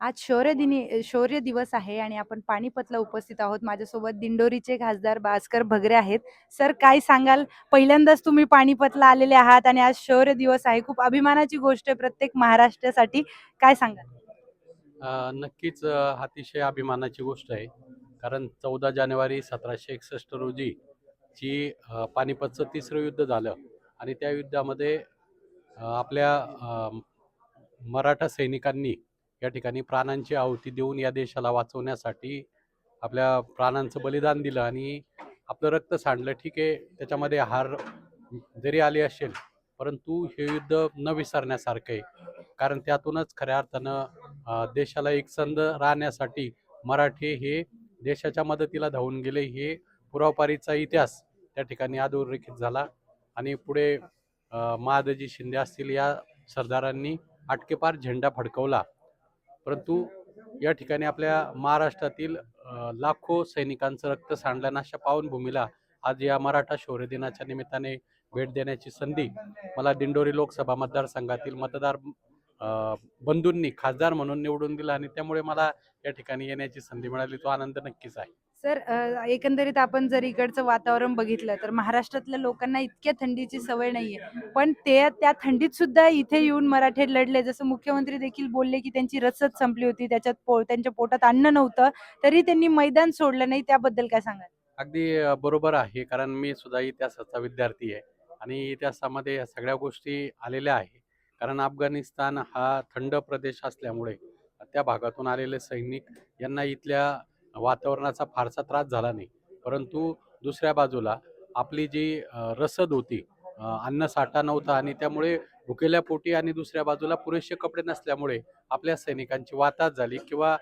आज शौर्य दिनी शौर्य दिवस आहे आणि आपण पानिपतला उपस्थित आहोत. माझ्यासोबत दिंडोरीचे खासदार भास्कर भगरे आहेत. सर काय सांगाल? पहिल्यांदाच तुम्ही पानिपतला आलेले आहात आणि आज शौर्य दिवस आहे. खूप अभिमानाची गोष्ट आहे प्रत्येक महाराष्ट्रासाठी. काय सांगाल? नक्कीच अतिशय अभिमानाची गोष्ट आहे. कारण चौदा जानेवारी सतराशे एकसष्ट रोजी जी पानिपतचं तिसरं युद्ध झालं आणि त्या युद्धामध्ये आपल्या मराठा सैनिकांनी या ठिकाणी प्राणांची आहुती देऊन या देशाला वाचवण्यासाठी आपल्या प्राणांचं बलिदान दिलं आणि आपलं रक्त सांडलं. ठीक आहे त्याच्यामध्ये हार जरी आली असेल परंतु हे युद्ध न विसरण्यासारखं आहे. कारण त्यातूनच खऱ्या अर्थानं देशाला एकसंध राहण्यासाठी मराठी हे देशाच्या मदतीला धावून गेले. हे पुरावपारीचा इतिहास त्या ठिकाणी अधोरेखित झाला आणि पुढे महादजी शिंदे असतील या सरदारांनी आटकेपार झेंडा फडकवला. परंतु या ठिकाणी आपल्या महाराष्ट्रातील लाखो सैनिकांचं रक्त सांडल्यानं अशा पावनभूमीला आज या मराठा शौर्य दिनाच्या निमित्ताने भेट देण्याची संधी मला दिंडोरी लोकसभा मतदारसंघातील मतदार बंधूंनी खासदार म्हणून निवडून दिला आणि त्यामुळे मला या ठिकाणी येण्याची संधी मिळाली. तो आनंद नक्कीच आहे. सर एकंदरीत आपण जर इकडचं वातावरण बघितलं तर महाराष्ट्रातल्या लोकांना इतक्या थंडीची सवय नाहीये. पण ते त्या थंडीत सुद्धा इथे येऊन मराठे लढले. जसं मुख्यमंत्री देखील बोलले की त्यांची रसच संपली होती त्याच्यात पो त्यांच्या पोटात अन्न नव्हतं तरी त्यांनी मैदान सोडलं नाही. त्याबद्दल काय सांगाल? अगदी बरोबर आहे. कारण मी सुद्धा इतिहासाचा विद्यार्थी आहे. आणि इतिहासामध्ये या सगळ्या गोष्टी आलेल्या आहे. कारण अफगाणिस्तान हा थंड प्रदेश असल्यामुळे त्या भागातून आलेले सैनिक यांना इथल्या वातावरणाचा फारसा त्रास झाला नाही. परंतु दुसऱ्या बाजूला आपली जी रसद होती अन्न साठा नव्हता आणि त्यामुळे भुकेल्या पोटी आणि दुसऱ्या बाजूला पुरेसे कपडे नसल्यामुळे आपल्या सैनिकांची वाताच झाली किंवा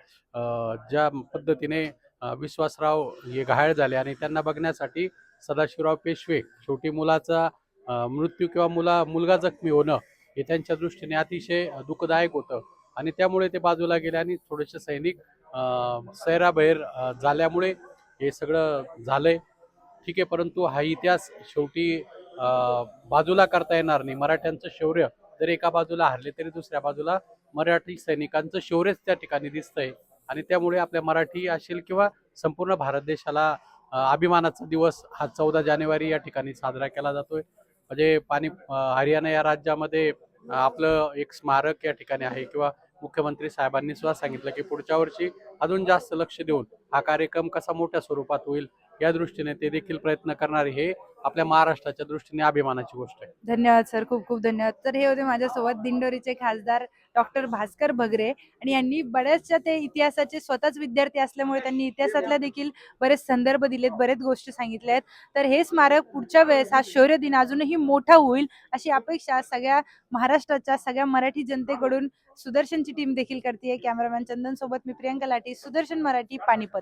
ज्या पद्धतीने विश्वासराव हे घायल झाले आणि त्यांना बघण्यासाठी सदाशिवराव पेशवे शेवटी मुलाचा मृत्यू किंवा मुला मुलगा जखमी होणं हे त्यांच्या दृष्टीने अतिशय दुःखदायक होतं. आणि त्यामुळे ते बाजूला गेले आणि थोडेसे सैनिक सैराबैर झाल्यामुळे हे सगळं झालंय. ठीक आहे परंतु हा इतिहास शेवटी बाजूला करता येणार नाही. मराठ्यांचं शौर्य जर एका बाजूला हरले तरी दुसऱ्या बाजूला मराठी सैनिकांचं शौर्यच त्या ठिकाणी दिसतंय. आणि त्यामुळे आपल्या मराठी असेल किंवा संपूर्ण भारत देशाला अभिमानाचा दिवस हा चौदा जानेवारी या ठिकाणी साजरा केला जातोय. म्हणजे पाणी हरियाणा या राज्यामध्ये आपलं एक स्मारक या ठिकाणी आहे किंवा मुख्यमंत्री साहेबांनी सुद्धा सांगितलं की पुढच्या वर्षी अजून जास्त लक्ष देऊन हा कार्यक्रम कसा मोठ्या स्वरूपात होईल या दृष्टीने ते देखील प्रयत्न करणारे हे आपल्या महाराष्ट्राच्या दृष्टीने अभिमानाची गोष्ट आहे. धन्यवाद सर. खूप खूप धन्यवाद. तर हे होते माझ्यासोबत दिंडोरीचे खासदार डॉक्टर भास्कर भगरे आणि यांनी बऱ्याचशा ते इतिहासाचे स्वतःच विद्यार्थी असल्यामुळे त्यांनी इतिहासातल्या देखील बरेच संदर्भ दिलेत बरेच गोष्टी सांगितल्या आहेत. तर हे स्मारक पुढच्या वेळेस हा शौर्य दिन अजूनही मोठा होईल अशी अपेक्षा सगळ्या महाराष्ट्राच्या सगळ्या मराठी जनतेकडून सुदर्शनची टीम देखील करते कॅमेरामॅन चंदन सोबत मी प्रियंका लाटी सुदर्शन मराठी पानिपत.